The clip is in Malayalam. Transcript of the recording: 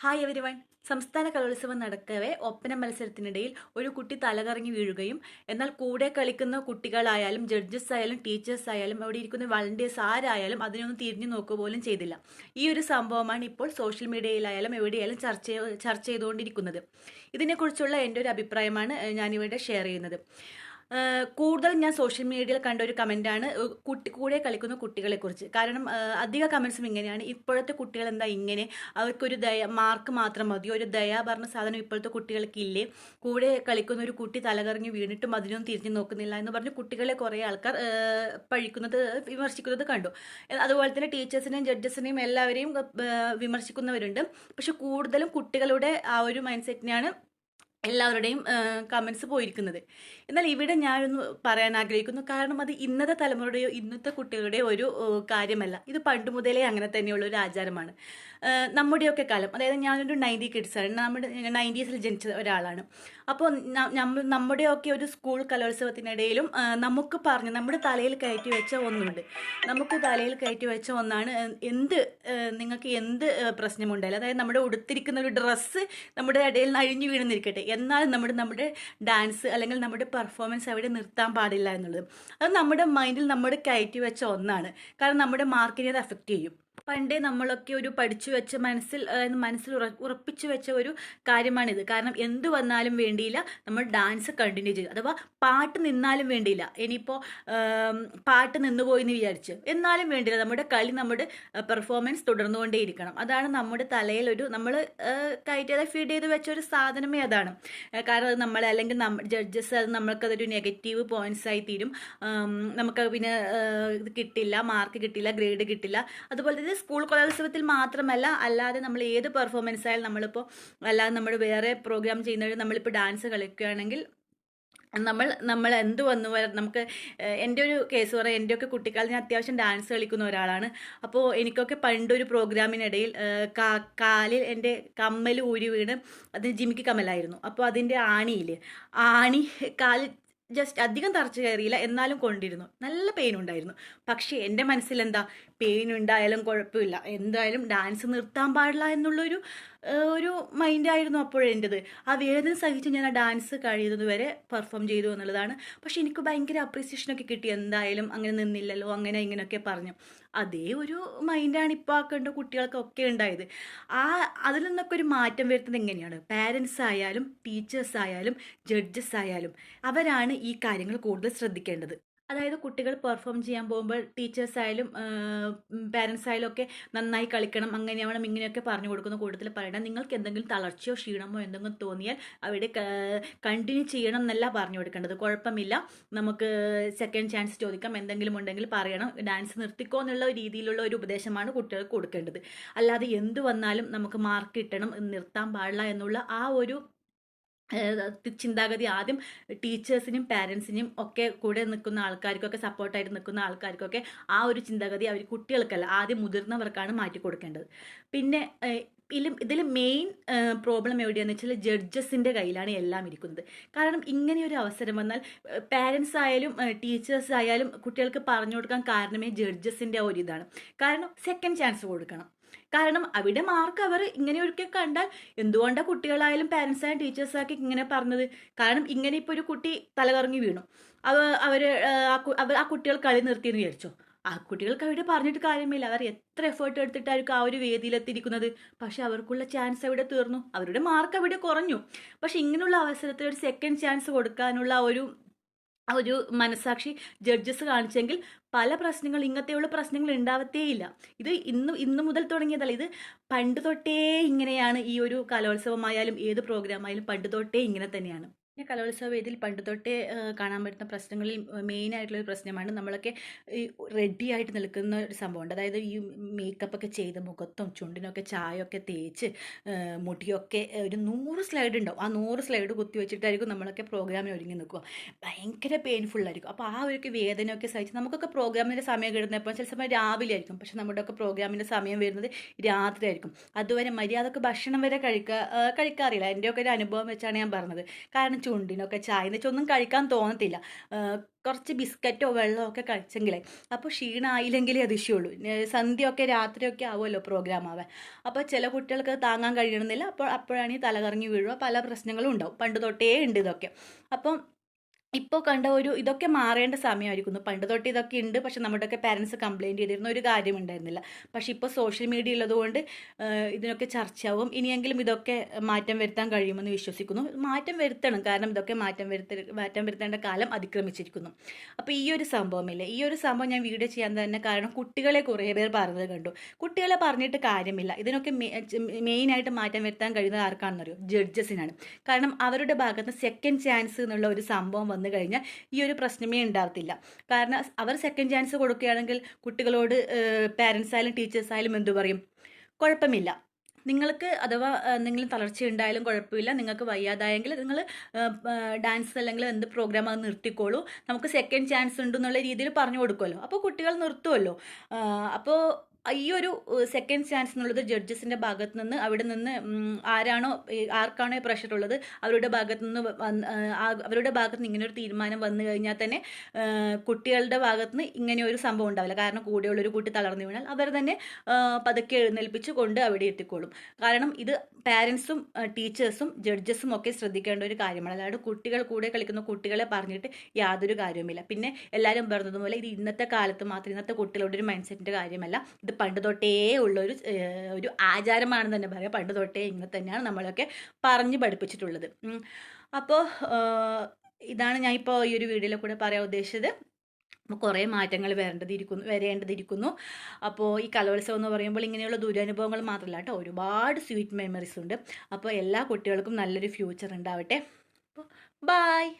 ഹായ് എവരി വൺ സംസ്ഥാന കലോത്സവം നടക്കവേ ഒപ്പന മത്സരത്തിനിടയിൽ ഒരു കുട്ടി തലകറങ്ങി വീഴുകയും എന്നാൽ കൂടെ കളിക്കുന്ന കുട്ടികളായാലും ജഡ്ജസ് ആയാലും ടീച്ചേഴ്സ് ആയാലും അവിടെ ഇരിക്കുന്ന വളണ്ടിയേഴ്സ് ആരായാലും അതിനൊന്നും തിരിഞ്ഞു നോക്കുക പോലും ചെയ്തില്ല. ഈ ഒരു സംഭവമാണ് ഇപ്പോൾ സോഷ്യൽ മീഡിയയിലായാലും എവിടെയായാലും ചർച്ച ചർച്ച ചെയ്തുകൊണ്ടിരിക്കുന്നത്. ഇതിനെക്കുറിച്ചുള്ള എന്റെ ഒരു അഭിപ്രായമാണ് ഞാനിവിടെ ഷെയർ ചെയ്യുന്നത്. കൂടുതൽ ഞാൻ സോഷ്യൽ മീഡിയയിൽ കണ്ട ഒരു കമന്റാണ് കുട്ടി കൂടെ കളിക്കുന്ന കുട്ടികളെക്കുറിച്ച് കാരണം അധിക കമൻസും ഇങ്ങനെയാണ്. ഇപ്പോഴത്തെ കുട്ടികൾ എന്താ ഇങ്ങനെ? അവർക്കൊരു ദയ മാർക്ക് മാത്രം മതി. ഒരു ദയ പറഞ്ഞ സാധനം ഇപ്പോഴത്തെ കുട്ടികൾക്ക് ഇല്ലേ? കൂടെ കളിക്കുന്ന ഒരു കുട്ടി തലകറങ്ങി വീണിട്ടും അതിനൊന്നും തിരിഞ്ഞു നോക്കുന്നില്ല എന്ന് പറഞ്ഞ് കുട്ടികളെ കുറേ ആൾക്കാർ പഴിക്കുന്നത് വിമർശിക്കുന്നത് കണ്ടു. അതുപോലെ തന്നെ ടീച്ചേഴ്സിനെയും ജഡ്ജസിനെയും എല്ലാവരെയും വിമർശിക്കുന്നവരുണ്ട്. പക്ഷെ കൂടുതലും കുട്ടികളുടെ ആ ഒരു മൈൻഡ് സെറ്റിനെയാണ് എല്ലാവരുടെയും കമൻസ് പോയിരിക്കുന്നത്. എന്നാൽ ഇവിടെ ഞാനൊന്ന് പറയാൻ ആഗ്രഹിക്കുന്നു. കാരണം അത് ഇന്നത്തെ തലമുറയുടെയോ ഇന്നത്തെ കുട്ടികളുടെയോ ഒരു കാര്യമല്ല. ഇത് പണ്ട് മുതലേ അങ്ങനെ തന്നെയുള്ള ഒരു ആചാരമാണ്. നമ്മുടെയൊക്കെ കാലം. അതായത് ഞാനൊരു നയന്റി കിഡ്സാണ് നമ്മുടെ നയന്റീസിൽ ജനിച്ച ഒരാളാണ്. അപ്പോൾ നമ്മുടെയൊക്കെ ഒരു സ്കൂൾ കലോത്സവത്തിനിടയിലും നമുക്ക് പറഞ്ഞ് നമ്മുടെ തലയിൽ കയറ്റി വെച്ച ഒന്നുണ്ട്. നമുക്ക് തലയിൽ കയറ്റി വെച്ച ഒന്നാണ് എന്ത് നിങ്ങൾക്ക് എന്ത് പ്രശ്നമുണ്ടായാലും അതായത് നമ്മുടെ ഉടുത്തിരിക്കുന്ന ഒരു ഡ്രസ്സ് നമ്മുടെ ഇടയിൽ അഴിഞ്ഞു വീണെന്നിരിക്കട്ടെ എന്നാൽ നമ്മുടെ നമ്മുടെ ഡാൻസ് അല്ലെങ്കിൽ നമ്മുടെ പെർഫോമൻസ് അവിടെ നിർത്താൻ പാടില്ല എന്നുള്ളത്. അത് നമ്മുടെ മൈൻഡിൽ നമ്മൾ കയറ്റി വെച്ച ഒന്നാണ്. കാരണം നമ്മുടെ മാർക്കിനെ അത് അഫക്റ്റ് ചെയ്യും. പണ്ടേ നമ്മളൊക്കെ ഒരു പഠിച്ചു വെച്ച മനസ്സിൽ മനസ്സിൽ ഉറപ്പിച്ചു വെച്ച ഒരു കാര്യമാണിത്. കാരണം എന്ത് വന്നാലും വേണ്ടിയില്ല നമ്മൾ ഡാൻസ് കണ്ടിന്യൂ ചെയ്യുക. അഥവാ പാട്ട് നിന്നാലും വേണ്ടിയില്ല. ഇനിയിപ്പോൾ പാട്ട് നിന്നുപോയി എന്ന് വിചാരിച്ച്. എന്നാലും വേണ്ടിയില്ല. നമ്മുടെ കളി നമ്മുടെ പെർഫോമൻസ് തുടർന്നുകൊണ്ടേയിരിക്കണം. അതാണ് നമ്മുടെ തലയിൽ ഒരു നമ്മൾ കയറ്റി ഫീഡ് ചെയ്ത് വെച്ച ഒരു സാധനമേ അതാണ്. കാരണം അത് നമ്മളെ അല്ലെങ്കിൽ ജഡ്ജസ് അത് നമ്മൾക്കതൊരു നെഗറ്റീവ് പോയിന്റ്സ് ആയി തീരും. നമുക്ക് പിന്നെ കിട്ടില്ല മാർക്ക് കിട്ടില്ല ഗ്രേഡ് കിട്ടില്ല. അതുപോലെ തന്നെ സ്കൂൾ കലോത്സവത്തിൽ മാത്രമല്ല അല്ലാതെ നമ്മൾ ഏത് പെർഫോമൻസ് ആയാലും നമ്മളിപ്പോൾ അല്ലാതെ നമ്മൾ വേറെ പ്രോഗ്രാം ചെയ്യുന്നവർ നമ്മളിപ്പോൾ ഡാൻസ് കളിക്കുകയാണെങ്കിൽ നമ്മൾ നമ്മൾ എന്ത് വന്നു നമുക്ക് എന്റെ ഒരു കേസ് പറയാം എന്റെയൊക്കെ കുട്ടിക്കാലത്ത് ഞാൻ അത്യാവശ്യം ഡാൻസ് കളിക്കുന്ന ഒരാളാണ്. അപ്പോൾ എനിക്കൊക്കെ പണ്ടൊരു പ്രോഗ്രാമിനിടയിൽ കാലിൽ എന്റെ കമ്മൽ ഊരി വീണ് അത് ജിമിക്ക് കമ്മലായിരുന്നു. അപ്പോൾ അതിന്റെ ആണിയിൽ ആണി കാലിൽ ജസ്റ്റ് അധികം തറച്ചു കയറിയില്ല എന്നാലും കൊണ്ടിരുന്നു. നല്ല പെയിൻ ഉണ്ടായിരുന്നു. പക്ഷേ എന്റെ മനസ്സിൽ എന്താ പെയിൻ ഉണ്ടായാലും കുഴപ്പമില്ല. എന്തായാലും ഡാൻസ് നിർത്താൻ പാടില്ല എന്നുള്ളൊരു ഒരു മൈൻഡായിരുന്നു അപ്പോഴെന്റെത് ആ വേദന സഹിച്ച് ഞാൻ ആ ഡാൻസ് കഴിയുന്നത് വരെ പെർഫോം ചെയ്തു എന്നുള്ളതാണ്. പക്ഷെ എനിക്ക് ഭയങ്കര അപ്രീസിയേഷനൊക്കെ കിട്ടി. എന്തായാലും അങ്ങനെ നിന്നില്ലല്ലോ അങ്ങനെ ഇങ്ങനെയൊക്കെ പറഞ്ഞു. അതേ ഒരു മൈൻഡാണ് ഇപ്പോൾ ആ കണ്ട കുട്ടികൾക്കൊക്കെ ഉണ്ടായത്. ആ അതിൽ നിന്നൊക്കെ ഒരു മാറ്റം വരുത്തുന്നത് എങ്ങനെയാണ്? പാരൻസ് ആയാലും ടീച്ചേഴ്സ് ആയാലും ജഡ്ജസ് ആയാലും അവരാണ് ഈ കാര്യങ്ങൾ കൂടുതൽ ശ്രദ്ധിക്കേണ്ടത്. അതായത് കുട്ടികൾ പെർഫോം ചെയ്യാൻ പോകുമ്പോൾ ടീച്ചേഴ്സ് ആയാലും പാരൻസ് ആയാലും ഒക്കെ നന്നായി കളിക്കണം അങ്ങനെയാവണം ഇങ്ങനെയൊക്കെ പറഞ്ഞു കൊടുക്കുന്ന കൂട്ടത്തിൽ പറയണം. നിങ്ങൾക്ക് എന്തെങ്കിലും തളർച്ചയോ ക്ഷീണമോ എന്തെങ്കിലും തോന്നിയാൽ അവിടെ കണ്ടിന്യൂ ചെയ്യണം എന്നല്ല പറഞ്ഞു കൊടുക്കേണ്ടത്. കുഴപ്പമില്ല. നമുക്ക് സെക്കൻഡ് ചാൻസ് ചോദിക്കാം. എന്തെങ്കിലും ഉണ്ടെങ്കിൽ പറയണം. ഡാൻസ് നിർത്തിക്കോ എന്നുള്ള രീതിയിലുള്ള ഒരു ഉപദേശമാണ് കുട്ടികൾക്ക് കൊടുക്കേണ്ടത്. അല്ലാതെ എന്ത് വന്നാലും നമുക്ക് മാർക്ക് കിട്ടണം നിർത്താൻ പാടില്ല എന്നുള്ള ആ ഒരു ചിന്താഗതി ആദ്യം ടീച്ചേഴ്സിനും പാരൻസിനും ഒക്കെ കൂടെ നിൽക്കുന്ന ആൾക്കാർക്കൊക്കെ സപ്പോർട്ടായിട്ട് നിൽക്കുന്ന ആൾക്കാർക്കൊക്കെ ആ ഒരു ചിന്താഗതി അവർ കുട്ടികൾക്കല്ല ആദ്യം മുതിർന്നവർക്കാണ് മാറ്റി കൊടുക്കേണ്ടത്. പിന്നെ ഇതിലും ഇതിൽ മെയിൻ പ്രോബ്ലം എവിടെയാണെന്ന് വെച്ചാൽ ജഡ്ജസിന്റെ കയ്യിലാണ് എല്ലാം ഇരിക്കുന്നത്. കാരണം ഇങ്ങനെ ഒരു അവസരം വന്നാൽ പാരൻസ് ആയാലും ടീച്ചേഴ്സ് ആയാലും കുട്ടികൾക്ക് പറഞ്ഞു കൊടുക്കാൻ കാരണമേ ജഡ്ജസിന്റെ ഒരു ഇതാണ് കാരണം സെക്കൻഡ് ചാൻസ് കൊടുക്കണം. കാരണം അവിടെ മാർക്ക് അവർ ഇങ്ങനെയൊക്കെ കണ്ടാൽ എന്തുകൊണ്ടാണ് കുട്ടികളായാലും പാരൻസ് ആയാലും ടീച്ചേഴ്സ് ആക്കി ഇങ്ങനെ പറഞ്ഞത്? കാരണം ഇങ്ങനെ ഇപ്പോൾ ഒരു കുട്ടി തലകറങ്ങി വീണു. അവ അവർ അവർ ആ കുട്ടികൾ കളി നിർത്തിയെന്ന് വിചാരിച്ചോ? ആ കുട്ടികൾക്ക് അവിടെ പറഞ്ഞിട്ട് കാര്യമില്ല. അവർ എത്ര എഫേർട്ട് എടുത്തിട്ടായിരിക്കും ആ ഒരു വേദിയിലെത്തിയിരിക്കുന്നത് പക്ഷെ അവർക്കുള്ള ചാൻസ് അവിടെ തീർന്നു. അവരുടെ മാർക്ക് അവിടെ കുറഞ്ഞു. പക്ഷെ ഇങ്ങനെയുള്ള അവസരത്തിൽ ഒരു സെക്കൻഡ് ചാൻസ് കൊടുക്കാനുള്ള ഒരു ആ ഒരു മനസാക്ഷി ജഡ്ജസ് കാണിച്ചെങ്കിൽ പല പ്രശ്നങ്ങൾ ഇങ്ങനത്തെയുള്ള പ്രശ്നങ്ങൾ ഉണ്ടാവത്തേയില്ല. ഇത് ഇന്ന് ഇന്ന് മുതൽ തുടങ്ങിയതല്ല. ഇത് പണ്ട് തൊട്ടേ ഇങ്ങനെയാണ് ഈ ഒരു കലോത്സവമായാലും ഏത് പ്രോഗ്രാം ആയാലും പണ്ട് തൊട്ടേ ഇങ്ങനെ തന്നെയാണ്. പിന്നെ കലോത്സവ വേദിയിൽ പണ്ട് തൊട്ടേ കാണാൻ പറ്റുന്ന പ്രശ്നങ്ങളിൽ മെയിൻ ആയിട്ടുള്ള ഒരു പ്രശ്നമാണ് നമ്മളൊക്കെ ഈ റെഡി ആയിട്ട് നിൽക്കുന്ന ഒരു സംഭവമുണ്ട്. അതായത് ഈ മേക്കപ്പ് ഒക്കെ ചെയ്ത് മുഖത്തും ചുണ്ടിനൊക്കെ ചായയൊക്കെ തേച്ച് മുടിയൊക്കെ ഒരു നൂറ് സ്ലൈഡ് ഉണ്ടാവും. ആ നൂറ് സ്ലൈഡ് കുത്തി വെച്ചിട്ടായിരിക്കും നമ്മളൊക്കെ പ്രോഗ്രാമിന് ഒരുങ്ങി നിൽക്കുക. ഭയങ്കര പെയിൻഫുൾ ആയിരിക്കും. അപ്പോൾ ആ ഒരു വേദനയൊക്കെ സഹിച്ച് നമുക്കൊക്കെ പ്രോഗ്രാമിന്റെ സമയം കിട്ടുന്നപ്പോൾ ചില സമയം രാവിലെ ആയിരിക്കും. പക്ഷെ നമ്മുടെയൊക്കെ പ്രോഗ്രാമിന്റെ സമയം വരുന്നത് രാത്രി ആയിരിക്കും. അതുവരെ മര്യാദയ്ക്ക് ഭക്ഷണം വരെ കഴിക്കുക കഴിക്കാറില്ല. എന്റെയൊക്കെ ഒരു അനുഭവം വെച്ചാണ് ഞാൻ പറഞ്ഞത്. കാരണം ചുണ്ടിനൊക്കെ ചായ എന്ന് വെച്ചാൽ ഒന്നും കഴിക്കാൻ തോന്നത്തില്ല. കുറച്ച് ബിസ്ക്കറ്റോ വെള്ളമോ ഒക്കെ കഴിച്ചെങ്കിലേ അപ്പോൾ ക്ഷീണമായില്ലെങ്കിലേ അതിശയുള്ളൂ സന്ധ്യയൊക്കെ രാത്രിയൊക്കെ ആവുമല്ലോ പ്രോഗ്രാം ആവാൻ. അപ്പോൾ ചില കുട്ടികൾക്ക് താങ്ങാൻ കഴിയണമെന്നില്ല. അപ്പോൾ അപ്പോഴാണ് ഈ തലകറങ്ങി വീഴുക. പല പ്രശ്നങ്ങളും ഉണ്ടാവും. പണ്ട് തൊട്ടേ ഉണ്ട് ഇതൊക്കെ. അപ്പം ഇപ്പോൾ കണ്ട ഒരു ഇതൊക്കെ മാറേണ്ട സമയമായിരിക്കുന്നു. പണ്ട് തൊട്ട് ഇതൊക്കെ ഉണ്ട് പക്ഷെ നമ്മുടെയൊക്കെ പാരൻസ് കംപ്ലയിന്റ് ചെയ്തിരുന്ന ഒരു കാര്യം ഉണ്ടായിരുന്നില്ല. പക്ഷെ ഇപ്പോൾ സോഷ്യൽ മീഡിയ ഉള്ളതുകൊണ്ട് ഇതിനൊക്കെ ചർച്ചയാവും. ഇനിയെങ്കിലും ഇതൊക്കെ മാറ്റം വരുത്താൻ കഴിയുമെന്ന് വിശ്വസിക്കുന്നു. മാറ്റം വരുത്തണം. കാരണം ഇതൊക്കെ മാറ്റം വരുത്ത മാറ്റം വരുത്തേണ്ട കാലം അതിക്രമിച്ചിരിക്കുന്നു. അപ്പോൾ ഈ ഒരു സംഭവമില്ലേ? ഈ ഒരു സംഭവം ഞാൻ വീഡിയോ ചെയ്യാൻ തന്നെ കാരണം കുട്ടികളെ കുറേ പേർ പറഞ്ഞത് കണ്ടു. കുട്ടികളെ പറഞ്ഞിട്ട് കാര്യമില്ല. ഇതിനൊക്കെ മെയിനായിട്ട് മാറ്റം വരുത്താൻ കഴിയുന്നത് ആർക്കാണെന്നറിയോ? ജഡ്ജസിനാണ് കാരണം അവരുടെ ഭാഗത്ത് സെക്കൻഡ് ചാൻസ് എന്നുള്ള ഒരു സംഭവം വന്നു കഴിഞ്ഞാൽ ഈ ഒരു പ്രശ്നമേ ഉണ്ടാകത്തില്ല. കാരണം അവർ സെക്കൻഡ് ചാൻസ് കൊടുക്കുകയാണെങ്കിൽ കുട്ടികളോട് പാരൻസ് ആയാലും ടീച്ചേഴ്സ് ആയാലും എന്തു പറയും? കുഴപ്പമില്ല. നിങ്ങൾക്ക് അഥവാ എന്തെങ്കിലും തളർച്ച ഉണ്ടായാലും കുഴപ്പമില്ല. നിങ്ങൾക്ക് വയ്യാതായെങ്കിൽ നിങ്ങൾ ഡാൻസ് അല്ലെങ്കിൽ എന്ത് പ്രോഗ്രാം അത് നിർത്തിക്കോളൂ. നമുക്ക് സെക്കൻഡ് ചാൻസ് ഉണ്ട് എന്നുള്ള രീതിയിൽ പറഞ്ഞു കൊടുക്കുമല്ലോ. അപ്പോൾ കുട്ടികൾ നിർത്തുമല്ലോ. അപ്പോൾ ഈ ഒരു സെക്കൻഡ് ചാൻസ് എന്നുള്ളത് ജഡ്ജസിന്റെ ഭാഗത്ത് നിന്ന് അവിടെ നിന്ന് ആരാണോ ആർക്കാണോ പ്രഷർ ഉള്ളത് അവരുടെ ഭാഗത്ത് നിന്ന് അവരുടെ ഭാഗത്ത് നിന്ന് ഇങ്ങനെ ഒരു തീരുമാനം വന്നു കഴിഞ്ഞാൽ തന്നെ കുട്ടികളുടെ ഭാഗത്ത് നിന്ന് ഇങ്ങനെ ഒരു സംഭവം ഉണ്ടാവില്ല. കാരണം കൂടെയുള്ള ഒരു കുട്ടി തളർന്നു വീണാൽ അവർ തന്നെ പതുക്കെ എഴുന്നേൽപ്പിച്ച് കൊണ്ട് അവിടെ എത്തിക്കോളും. കാരണം ഇത് പാരൻസും ടീച്ചേഴ്സും ജഡ്ജസും ഒക്കെ ശ്രദ്ധിക്കേണ്ട ഒരു കാര്യമാണ്. അല്ലാണ്ട് കുട്ടികൾ കൂടെ കളിക്കുന്ന കുട്ടികളെ പറഞ്ഞിട്ട് യാതൊരു കാര്യവുമില്ല. പിന്നെ എല്ലാവരും പറഞ്ഞതുപോലെ ഇത് ഇന്നത്തെ കാലത്ത് മാത്രം ഇന്നത്തെ കുട്ടികളുടെ ഒരു മൈൻഡ് സെറ്റിന്റെ കാര്യമല്ല. ഇത് പണ്ട് തൊട്ടേ ഉള്ള ഒരു ആചാരമാണെന്ന് തന്നെ പറയാം. പണ്ട് തൊട്ടേ ഇങ്ങനെ തന്നെയാണ് നമ്മളൊക്കെ പറഞ്ഞു പഠിപ്പിച്ചിട്ടുള്ളത്. അപ്പോൾ ഇതാണ് ഞാൻ ഇപ്പോൾ ഈ ഒരു വീഡിയോയിൽ കൂടെ പറയാൻ ഉദ്ദേശിച്ചത്. കുറേ മാറ്റങ്ങൾ വരേണ്ടതിരിക്കുന്നു വരേണ്ടതിരിക്കുന്നു. അപ്പോൾ ഈ കലോത്സവം എന്ന് പറയുമ്പോൾ ഇങ്ങനെയുള്ള ദുരനുഭവങ്ങൾ മാത്രമല്ല കേട്ടോ. ഒരുപാട് സ്വീറ്റ് മെമ്മറീസ് ഉണ്ട്. അപ്പോൾ എല്ലാ കുട്ടികൾക്കും നല്ലൊരു ഫ്യൂച്ചർ ഉണ്ടാവട്ടെ. അപ്പോൾ ബായ്